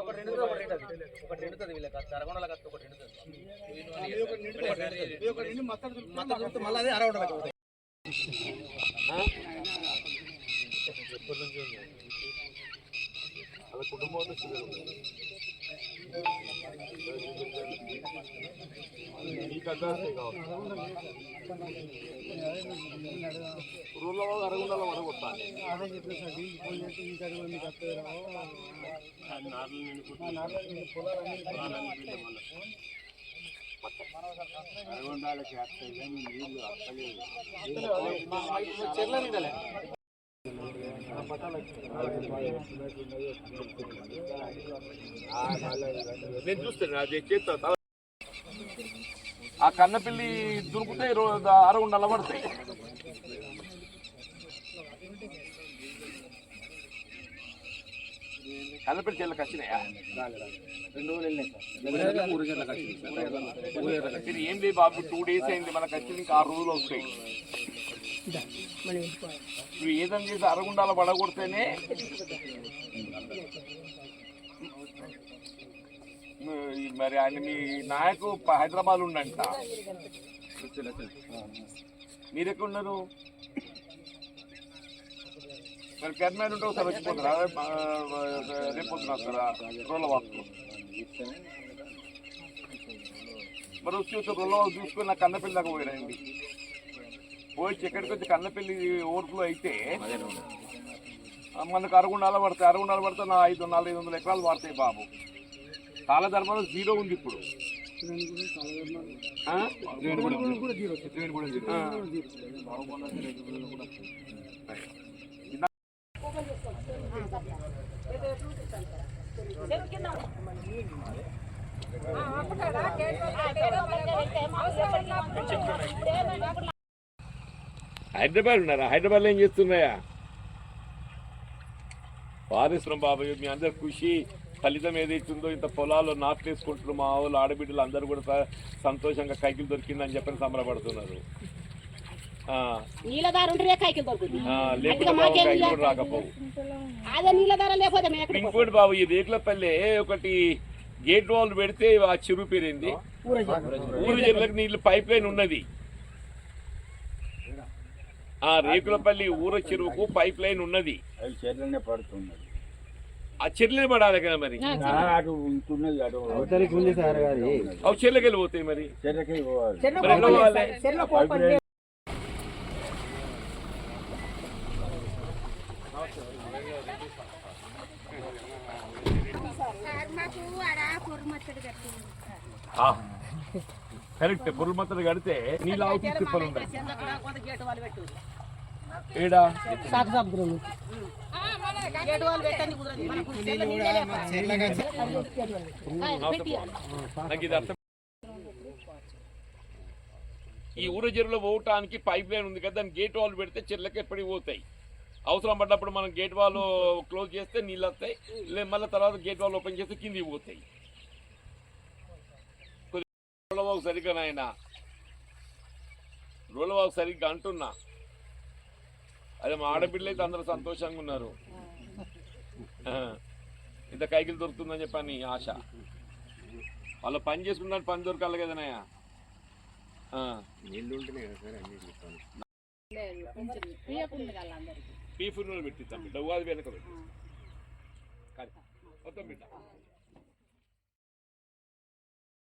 ఒకటి రెండు ఒకటి రెండు ఒకటి రెండుతుంది వీళ్ళకి అరగొండల కత్తి ఒకటి రెండుతుంది మొత్తం చూస్తే మళ్ళీ అదే అరగొండల కత్తి వాళ్ళ కుటుంబంలో మీకు అడ్వాన్సే కావాలి ఊళ్ళో అరగుండాలో వడగొట్టాలి అరగుండాలకి వస్తాయి కానీ నేను చూస్తాను అది చేస్తా ఆ కన్నపిల్లి దొరికితే అరగుండ నలబడతాయి కన్నపిల్లి చెల్లెకి వచ్చినాయా రెండు రోజులు ఏంది బాబు టూ డేస్ అయింది మనకు వచ్చింది ఇంకా ఆరు రోజులు వస్తాయి నువ్వు ఏదైనా చేసి అరగుండాల పడగొడితేనే ఈ మరి ఆయన మీ నాయకు హైదరాబాద్ ఉండంట. మీరు ఎక్కడ ఉన్నారు మరి కర్నాటక ఉంటే ఒకసారి వచ్చిపోతారా? రేపు వస్తున్నారు కదా రోల మరి వచ్చి వచ్చి రోల వాకు చూసుకొని నాకు కన్నపల్లి దాకా పోయారండి పోయి ఎక్కడికి వచ్చి కన్నపల్లి ఓవర్ఫ్లో అయితే మనకు అరగుండాల పడతాయి అరగుండాల పడితే నా ఐదు నాలుగు ఐదు వందల ఎకరాలు పడతాయి బాబు. కాలధర్మంలో జీరో ఉంది ఇప్పుడు. ఆ? ఆ. హైదరాబాద్ ఉన్నారా? హైదరాబాద్లో ఏం చేస్తున్నాయా? పారేశ్వరం బాబాయ్ మీ అందరు ఖుషి ఫలితం ఏదైతుందో ఇంత పొలాల్లో నాట్లు వేసుకుంటున్నారు మా వాళ్ళు ఆడబిడ్డలు అందరూ కూడా సంతోషంగా కైకిలు దొరికిందని చెప్పని సంబరపడుతున్నారు. ఇంకోటి బాబు ఈ రేకులపల్లె ఒకటి గేట్ వాల్ పెడితే ఆ చెరువు పేరింది? ఊరు చెరువులకు నీళ్ళు పైప్ లైన్ ఉన్నది. ఆ రేకులపల్లి ఊర చెరువుకు పైప్ లైన్ ఉన్నది. పడుతున్నది. ఆ చెర్లే పడాలి కదా మరి? అటు ఉంటున్నది అటు. అవతలికి ఉంది సార్ అది. అవి చెర్లకి వెళ్ళిపోతాయి మరి? చెర్లకి పోవాలి. కరెక్ట్. పొరులు కడితే నీళ్ళు ఆవుతూ తిప్పలు ఏడా ఈ ఊర చెరువులో పోవటానికి పైప్ లైన్ ఉంది కదా దాని గేట్ వాల్ పెడితే చెర్లకి ఎప్పటికి పోతాయి. అవసరం పడ్డప్పుడు మనం గేట్ వాల్ క్లోజ్ చేస్తే నీళ్ళు వస్తాయి లేదు మళ్ళీ తర్వాత గేట్ వాల్ ఓపెన్ చేస్తే కిందికి పోతాయి. కొద్దిగా రోలవాకు సరిగ్గా నాయన. రోలవాకు సరిగ్గా అంటున్నా. అదే మా ఆడపిల్లలు అయితే అందరూ సంతోషంగా ఉన్నారు ఇంత కైకిలు దొరుకుతుందని చెప్పని ఆశ. వాళ్ళు పని చేసుకున్నాడు పని దొరకాలి కదనయ్య తీయకుండా వాళ్ళందరికీ. పీ ఫుడ్ పెట్టి తమ్మి డవ్వాది వెనక పెట్టి. మొత్తం బిడ్డ